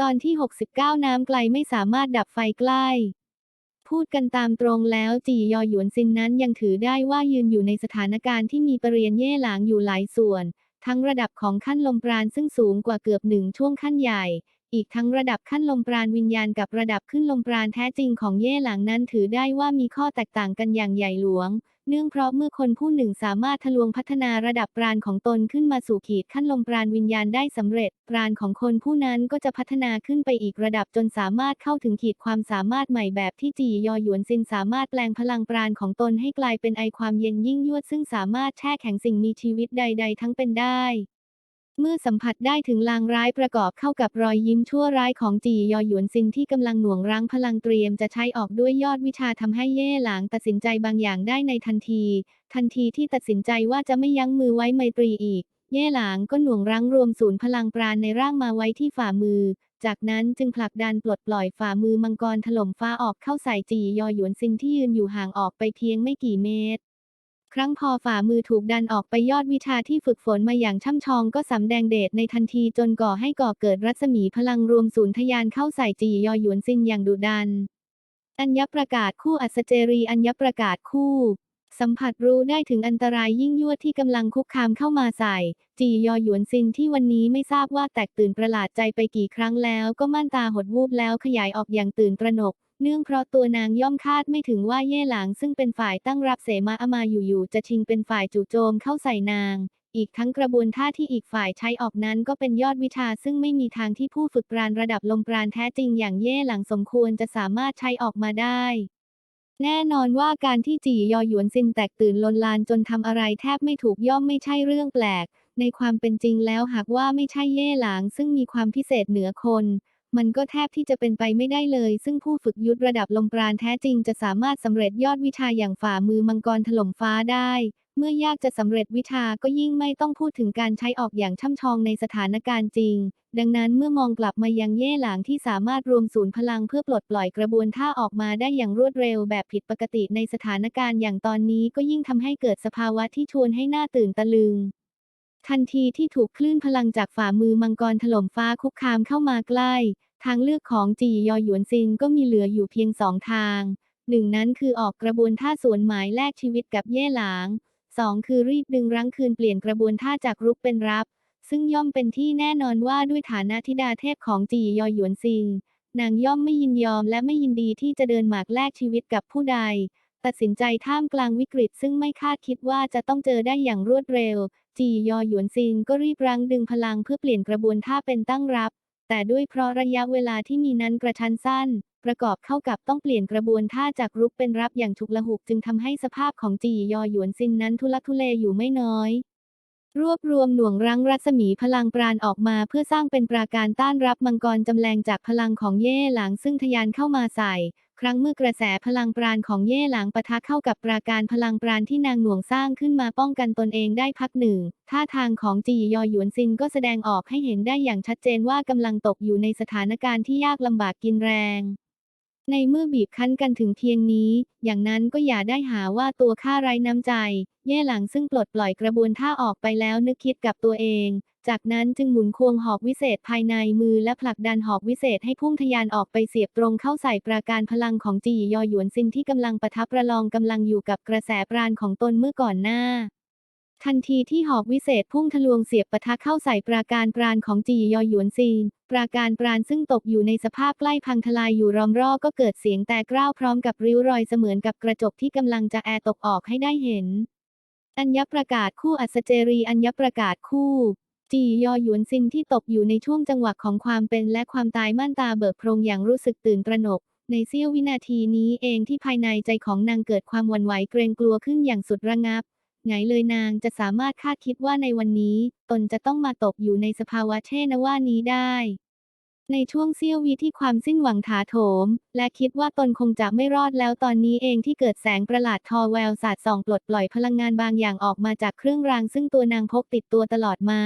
ตอนที่ 69 น้ำไกลไม่สามารถดับไฟใกล้ พูดกันตามตรงแล้วจียอหยวนซินนั้นยังถือได้ว่ายืนอยู่ในสถานการณ์ที่มีประเรียนเย่หลางอยู่หลายส่วน ทั้งระดับของขั้นลมปราณซึ่งสูงกว่าเกือบหนึ่งช่วงขั้นใหญ่ อีกทั้งระดับขั้นลมปราณวิญญาณกับระดับขึ้นลมปราณแท้จริงของเย่หลางนั้นถือได้ว่ามีข้อแตกต่างกันอย่างใหญ่หลวง เนื่องเพราะเมื่อคนผู้หนึ่งสามารถทะลวงพัฒนาระดับปราณของตนขึ้นมาสู่ขีดขั้นลมปราณวิญญาณได้สำเร็จ ปราณของคนผู้นั้นก็จะพัฒนาขึ้นไปอีกระดับจนสามารถเข้าถึงขีดความสามารถใหม่แบบที่จียอหยวนซินสามารถแปลงพลังปราณของตนให้กลายเป็นไอความเย็นยิ่งยวดซึ่งสามารถแช่แข็งสิ่งมีชีวิตใด ๆ ทั้งเป็นได้ เมื่อสัมผัสได้ถึงลางร้ายประกอบเข้ากับรอยยิ้มชั่วร้ายของจียอหยวนซินที่กำลังหน่วงรั้งพลังเตรียมจะใช้ออกด้วยยอดวิชาทำให้เย่หลางตัดสินใจบางอย่างได้ในทันที ทันทีที่ตัดสินใจว่าจะไม่ยั้งมือไว้ไมตรีอีก เย่หลางก็หน่วงรั้งรวมศูนย์พลังปราณในร่างมาไว้ที่ฝ่ามือ จากนั้นจึงผลักดันปลดปล่อยฝ่ามือมังกรถล่มฟ้าออกเข้าใส่จียอหยวนซินที่ยืนอยู่ห่างออกไปเพียงไม่กี่เมตร ครั้งพอฝ่ามือถูกดันออกไปยอดวิชาที่ฝึกฝนมาอย่างช่ำชองก็สำแดงเดชในทันทีจนก่อให้ก่อเกิดรัศมีพลังรวมศูนย์ทยานเข้าใส่จียอหยวนซินอย่างดุดัน อัญญประกาศคู่อัศเจรีอัญญประกาศคู่ สัมผัสรู้ได้ถึงอันตรายยิ่งยวดที่กำลังคุกคามเข้ามาใส่ จียอหยวนซินที่วันนี้ไม่ทราบว่าแตกตื่นประหลาดใจไปกี่ครั้งแล้วก็ม่านตาหดวูบแล้วขยายออกอย่างตื่นตระหนก เนื่องเพราะตัวนางย่อมคาดไม่ถึงว่าเย่หลางซึ่งเป็นฝ่ายตั้งรับเสมาอามาอยู่ๆจะชิงเป็นฝ่ายจู่โจมเข้าใส่นาง อีกทั้งกระบวนท่าที่อีกฝ่ายใช้ออกนั้นก็เป็นยอดวิชาซึ่งไม่มีทางที่ผู้ฝึกปราณระดับลมปราณแท้จริงอย่างเย่หลังสมควรจะสามารถใช้ออกมาได้แน่นอนว่าการที่จียอหยวนซินแตกตื่นลนลานจนทำอะไรแทบไม่ถูกย่อมไม่ใช่เรื่องแปลก ในความเป็นจริงแล้วหากว่าไม่ใช่เย่หลางซึ่งมีความพิเศษเหนือคน มันก็แทบที่จะเป็นไปไม่ได้เลย ซึ่งผู้ฝึกยุทธระดับลมปราณแท้จริงจะสามารถสำเร็จยอดวิชาอย่างฝ่ามือมังกรถล่มฟ้าได้ เมื่อยากจะสำเร็จวิชาก็ยิ่งไม่ต้องพูดถึงการใช้ออกอย่างช่ำชองในสถานการณ์จริง ดังนั้นเมื่อมองกลับมายังเย่หลางที่สามารถรวมศูนย์พลังเพื่อปลดปล่อยกระบวนท่าออกมาได้อย่างรวดเร็วแบบผิดปกติในสถานการณ์อย่างตอนนี้ก็ยิ่งทำให้เกิดสภาวะที่ชวนให้หน่าตื่นตะลึงทันทีที่ถูกคลื่นพลังจากฝ่ามือมังกรถล่มฟ้าคุกคามเข้ามาใกล้ ทางเลือกของจียอหยวนซินก็มีเหลืออยู่เพียงสองทาง หนึ่งนั้นคือออกกระบวนท่าสวนหมายแลกชีวิตกับเย่หลางสองคือรีบดึงรั้งคืนเปลี่ยนกระบวนท่าจากรุกเป็นรับ ซึ่งย่อมเป็นที่แน่นอนว่าด้วยฐานะธิดาเทพของจียอหยวนซิงนางย่อมไม่ยินยอมและไม่ยินดีที่จะเดินหมากแลกชีวิตกับผู้ใด ตัดสินใจท่ามกลางวิกฤตซึ่งไม่คาดคิดว่าจะต้องเจอได้อย่างรวดเร็ว จียอหยวนซิงก็รีบรั้งดึงพลังเพื่อเปลี่ยนกระบวนท่าเป็นตั้งรับ แต่ด้วยเพราะระยะเวลาที่มีนั้นกระชั้นสั้น ประกอบเข้ากับต้องเปลี่ยนกระบวนท่าจากรุกเป็นรับอย่างฉุกละหุกจึงทำให้สภาพของจียอหยวนซินนั้นทุลักทุเลอยู่ไม่น้อย รวบรวมหน่วงรั้งรัศมีพลังปราณออกมาเพื่อสร้างเป็นปราการต้านรับมังกรจำแรงจากพลังของเย่หลางซึ่งทะยานเข้ามาใส่ ครั้งเมื่อกระแสพลังปราณของเย่หลางปะทะเข้ากับปราการพลังปราณที่นางหน่วงสร้างขึ้นมาป้องกันตนเองได้พักหนึ่ง ท่าทางของจียอหยวนซินก็แสดงออกให้เห็นได้อย่างชัดเจนว่ากำลังตกอยู่ในสถานการณ์ที่ยากลำบากกินแรง ในเมื่อบีบคั้นกันถึงเพียงนี้ อย่างนั้นก็อย่าได้หาว่าตัวข้าไร้น้ำใจ เย่หลังซึ่งปลดปล่อยกระบวนท่าออกไปแล้วนึกคิดกับตัวเอง จากนั้นจึงหมุนควงหอกวิเศษภายในมือและผลักดันหอกวิเศษให้พุ่งทะยานออกไปเสียบตรงเข้าใส่ปราการพลังของจียอหยวนซินที่กำลังประทับประลองกำลังอยู่กับกระแสปราณของตนเมื่อก่อนหน้า ทันทีที่หอกวิเศษพุ่งทะลวงเสียบปะทะเข้าใส่ปราการปราณของจียอหยวนซินปราการปราณซึ่งตกอยู่ในสภาพใกล้พังทลายอยู่รอมรอบก็เกิดเสียงแตกร้าวพร้อมกับริ้วรอยเสมือนกับกระจกที่กำลังจะแอตกออกให้ได้เห็น อัญญประกาศคู่อัศเจรีอัญญประกาศคู่ จียอหยวนซินที่ตกอยู่ในช่วงจังหวะของความเป็นและความตายม่านตาเบิกโพรงอย่างรู้สึกตื่นตระหนก ในเสี้ยววินาทีนี้เองที่ภายในใจของนางเกิดความหวั่นไหวเกรงกลัวขึ้นอย่างสุดระงับไงเลยนางจะสามารถคาดคิดว่าในวันนี้ ตนจะต้องมาตกอยู่ในสภาวะเช่นว่านี้ได้ ในช่วงเสี้ยววิที่ความสิ้นหวังถาโถม และคิดว่าตนคงจะไม่รอดแล้วตอนนี้เองที่เกิดแสงประหลาดทอแววสาดส่องปลดปล่อยพลังงานบางอย่างออกมาจากเครื่องรางซึ่งตัวนางพกติดตัวตลอดมา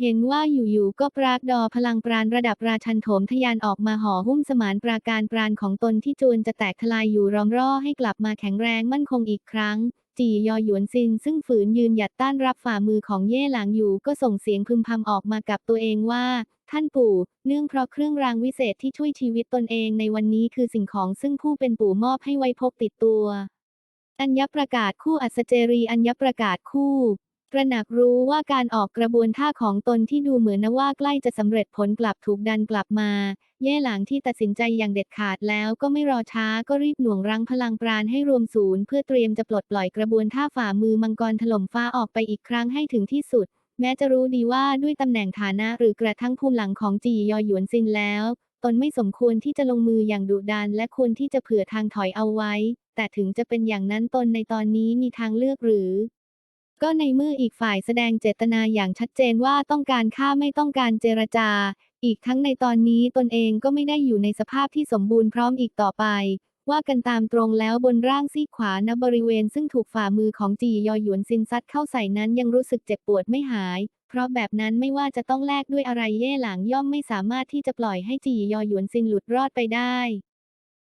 เห็นว่าอยู่ๆก็ปรากดอพลังปราณระดับราชันโถมทะยานออกมาห่อหุ้มสมานปราการปราณของตนที่จวนจะแตกทลายอยู่ร้อมร่อให้กลับมาแข็งแรงมั่นคงอีกครั้ง จียอหยวนซินซึ่งฝืนยืนหยัดต้านรับฝ่ามือของเย่หลางอยู่ก็ส่งเสียงพึมพำออกมากับตัวเองว่า ท่านปู่ เนื่องเพราะเครื่องรางวิเศษที่ช่วยชีวิตตนเองในวันนี้คือสิ่งของซึ่งผู้เป็นปู่มอบให้ไว้พกติดตัว อัญญประกาศคู่อัศเจรีอัญญประกาศคู่ตระหนักรู้ว่าการออกกระบวนท่าของตนที่ดูเหมือนนว่าใกล้จะสำเร็จผลกลับถูกดันกลับมา เย่หลางที่ตัดสินใจอย่างเด็ดขาดแล้วก็ไม่รอช้าก็รีบหน่วงรั้งพลังปราณให้รวมศูนย์เพื่อเตรียมจะปลดปล่อยกระบวนท่าฝ่ามือมังกรถล่มฟ้าออกไปอีกครั้งให้ถึงที่สุด แม้จะรู้ดีว่าด้วยตำแหน่งฐานะหรือกระทั่งภูมิหลังของจียอหยวนซินแล้ว ตนไม่สมควรที่จะลงมืออย่างดุดันและควรที่จะเผื่อทางถอยเอาไว้ แต่ถึงจะเป็นอย่างนั้นตนในตอนนี้มีทางเลือกหรือก็ในเมื่ออีกฝ่ายแสดงเจตนาอย่างชัดเจนว่าต้องการฆ่าไม่ต้องการเจรจา อีกทั้งในตอนนี้ตนเองก็ไม่ได้อยู่ในสภาพที่สมบูรณ์พร้อมอีกต่อไป ว่ากันตามตรงแล้วบนร่างซีขวาณบริเวณซึ่งถูกฝ่ามือของจียอหยวนซินซัดเข้าใส่นั้นยังรู้สึกเจ็บปวดไม่หาย เพราะแบบนั้นไม่ว่าจะต้องแลกด้วยอะไรเย่หลังย่อมไม่สามารถที่จะปล่อยให้จียอหยวนซินหลุดรอดไปได้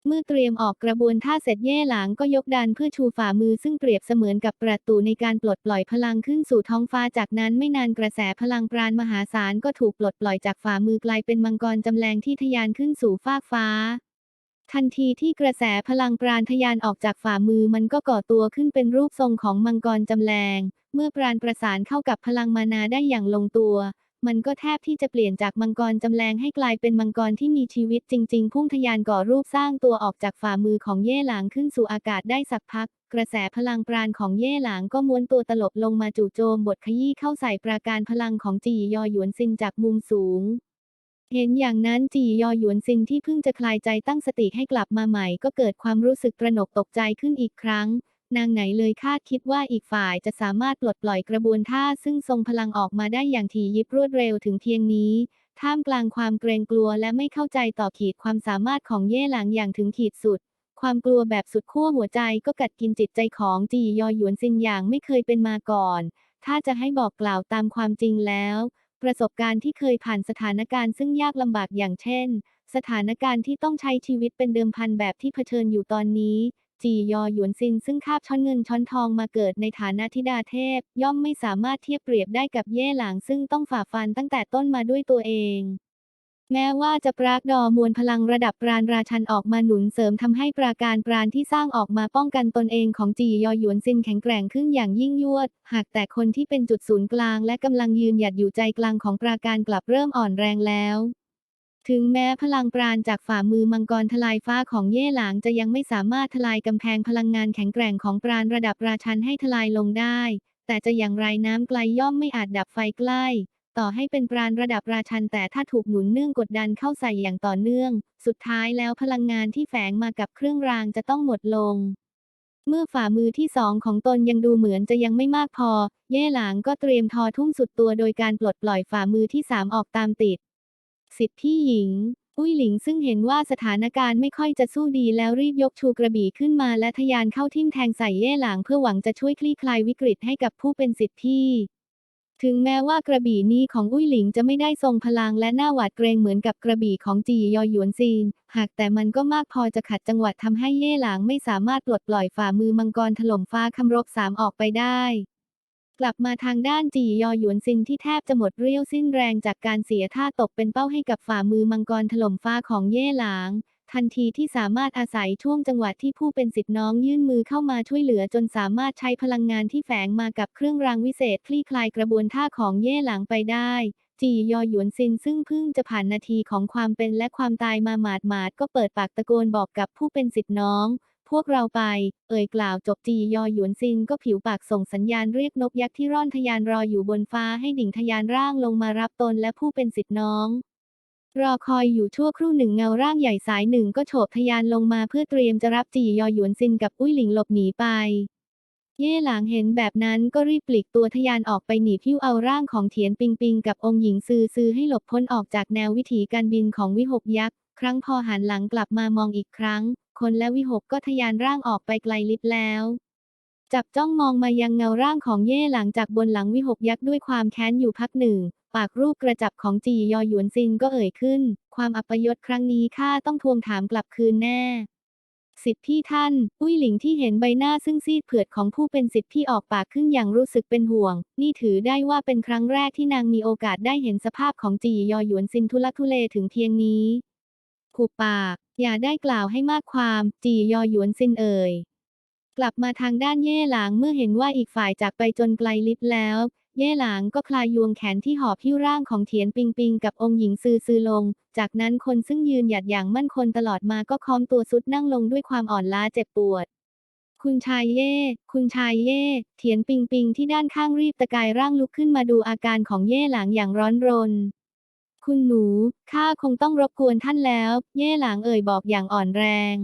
เมื่อเตรียมออกกระบวนท่าเสร็จเย่หลางก็ยกดันเพื่อชูฝ่ามือซึ่งเปรียบเสมือนกับประตูในการปลดปล่อยพลังขึ้นสู่ท้องฟ้าจากนั้นไม่นานกระแสพลังปราณมหาศาลก็ถูกปลดปล่อยจากฝ่ามือกลายเป็นมังกรจำแรงที่ทะยานขึ้นสู่ฟากฟ้า ทันทีที่กระแสพลังปราณทะยานออกจากฝ่ามือมันก็ก่อตัวขึ้นเป็นรูปทรงของมังกรจำแรง เมื่อปราณประสานเข้ากับพลังมานาได้อย่างลงตัว มันก็แทบที่จะเปลี่ยนจากมังกรจำแรงให้กลายเป็นมังกรที่มีชีวิตจริง ๆ พุ่งทะยานก่อรูปสร้างตัวออกจากฝ่ามือของเย่หลางขึ้นสู่อากาศได้สักพัก กระแสพลังปราณของเย่หลางก็ม้วนตัวตลบลงมาจู่โจมบทขยี้เข้าใส่ปราการพลังของจียอหยวนซินจากมุมสูงเห็นอย่างนั้นจียอหยวนซินที่เพิ่งจะคลายใจตั้งสติให้กลับมาใหม่ก็เกิดความรู้สึกตระหนกตกใจขึ้นอีกครั้ง นางไหนเลยคาดคิดว่าอีกฝ่ายจะสามารถปลดปล่อยกระบวนท่าซึ่งทรงพลังออกมาได้อย่างถี่ยิบรวดเร็วถึงเพียงนี้ ท่ามกลางความเกรงกลัวและไม่เข้าใจต่อขีดความสามารถของเย่หลังอย่างถึงขีดสุด ความกลัวแบบสุดขั้วหัวใจก็กัดกินจิตใจของจียอหยวนซินอย่างไม่เคยเป็นมาก่อน ถ้าจะให้บอกกล่าวตามความจริงแล้ว ประสบการณ์ที่เคยผ่านสถานการณ์ซึ่งยากลำบากอย่างเช่นสถานการณ์ที่ต้องใช้ชีวิตเป็นเดิมพันแบบที่เผชิญอยู่ตอนนี้ จียอหยวนซินซึ่งคาบช้อนเงินช้อนทองมาเกิดในฐานะธิดาเทพ ย่อมไม่สามารถเทียบเปรียบได้กับเย่หลางซึ่งต้องฝ่าฟันตั้งแต่ต้นมาด้วยตัวเองแม้ว่าจะปรากดอมวลพลังระดับปราณราชันออกมาหนุนเสริมทำให้ปราการปราณที่สร้างออกมาป้องกันตนเองของจียอหยวนซินแข็งแกร่งขึ้นอย่างยิ่งยวด หากแต่คนที่เป็นจุดศูนย์กลางและกำลังยืนหยัดอยู่ใจกลางของปราการกลับเริ่มอ่อนแรงแล้ว ถึงแม้พลังปราณจากฝ่ามือมังกรทลายฟ้าของเย่หลางจะยังไม่สามารถทลายกำแพงพลังงานแข็งแกร่งของปราณระดับราชันให้ทลายลงได้ แต่จะอย่างไรน้ำไกลย่อมไม่อาจดับไฟใกล้ ต่อให้เป็นปราณระดับราชันแต่ถ้าถูกหนุนเนื่องกดดันเข้าใส่อย่างต่อเนื่อง สุดท้ายแล้วพลังงานที่แฝงมากับเครื่องรางจะต้องหมดลง เมื่อฝ่ามือที่สองของตนยังดูเหมือนจะยังไม่มากพอ เย่หลางก็เตรียมทอทุ่งสุดตัวโดยการปลดปล่อยฝ่ามือที่สามออกตามติด สิทธิพี่หญิง อุ้ยหลิงซึ่งเห็นว่าสถานการณ์ไม่ค่อยจะสู้ดีแล้วรีบยกชูกระบี่ขึ้นมาและทะยานเข้าทิ่มแทงใส่เย่หลางเพื่อหวังจะช่วยคลี่คลายวิกฤตให้กับผู้เป็นสิทธิพี่ถึงแม้ว่ากระบี่นี้ของอุ้ยหลิงจะไม่ได้ทรงพลังและหน้าหวาดเกรงเหมือนกับกระบี่ของจียอหยวนซีน หากแต่มันก็มากพอจะขัดจังหวัดทำให้เย่หลางไม่สามารถปลดปล่อยฝ่ามือมังกรถล่มฟ้าคำรบสามออกไปได้ กลับมาทางด้านจียอหยวนซินที่แทบจะหมดเรี่ยวสิ้นแรงจากการเสียท่าตกเป็นเป้าให้กับฝ่ามือมังกรถล่มฟ้าของเย่หลาง ทันทีที่สามารถอาศัยช่วงจังหวะที่ผู้เป็นสิทธิ์น้องยื่นมือเข้ามาช่วยเหลือจนสามารถใช้พลังงานที่แฝงมากับเครื่องรางวิเศษคลี่คลายกระบวนท่าของเย่หลางไปได้จียอหยวนซินซึ่งเพิ่งจะผ่านนาทีของความเป็นและความตายมาหมาดหมาดๆก็เปิดปากตะโกนบอกกับผู้เป็นสิทธิ์น้อง พวกเราไป เอ่ยกล่าวจบจียอหยวนซินก็ผิวปากส่งสัญญาณเรียกนกยักษ์ที่ร่อนทะยานรออยู่บนฟ้าให้ดิ่งทะยานร่างลงมารับตนและผู้เป็นสิทธิน้อง รอคอยอยู่ชั่วครู่หนึ่งเงาร่างใหญ่สายหนึ่งก็โฉบทะยานลงมาเพื่อเตรียมจะรับจียอหยวนซินกับอุ้ยหลิงหลบหนีไป เย่หลางเห็นแบบนั้นก็รีบปลีกตัวทะยานออกไปหนีพิ้วเอาร่างของเถียนปิงปิงกับองค์หญิงซือซือให้หลบพ้นออกจากแนววิถีการบินของวิหกยักษ์ครั้งพอหันหลังกลับมามองอีกครั้ง คนและวิหกก็ทะยานร่างออกไปไกลลิบแล้ว จับจ้องมองมายังเงาร่างของเย่หลังจากบนหลังวิหกยักษ์ด้วยความแค้นอยู่พักหนึ่ง ปากรูปกระจับของจียอหยวนซินก็เอ่ยขึ้น ความอัปยศครั้งนี้ข้าต้องทวงถามกลับคืนแน่สิทธิพี่ท่าน อุ้ยหลิงที่เห็นใบหน้าซึ่งซีดเผือดของผู้เป็นสิทธิพี่ออกปากขึ้นอย่างรู้สึกเป็นห่วง นี่ถือได้ว่าเป็นครั้งแรกที่นางมีโอกาสได้เห็นสภาพของจียอหยวนซินทุลักทุเลถึงเพียงนี้ผูกปาก อย่าได้กล่าวให้มากความจียอหยวนซินเอ่ย กลับมาทางด้านเย่หลางเมื่อเห็นว่าอีกฝ่ายจากไปจนไกลลิบแล้ว เย่หลางก็คลายยวงแขนที่หอบพิ้วร่างของเถียนปิงปิงกับองค์หญิงซือซือลง จากนั้นคนซึ่งยืนหยัดอย่างมั่นคงตลอดมาก็ค้อมตัวสุดนั่งลงด้วยความอ่อนล้าเจ็บปวดคุณชายเย่ คุณชายเย่ เถียนปิงปิงที่ด้านข้างรีบตะกายร่างลุกขึ้นมาดูอาการของเย่หลางอย่างร้อนรน คุณหนู ข้าคงต้องรบกวนท่านแล้ว เย่หลางเอ่ยบอกอย่างอ่อนแรง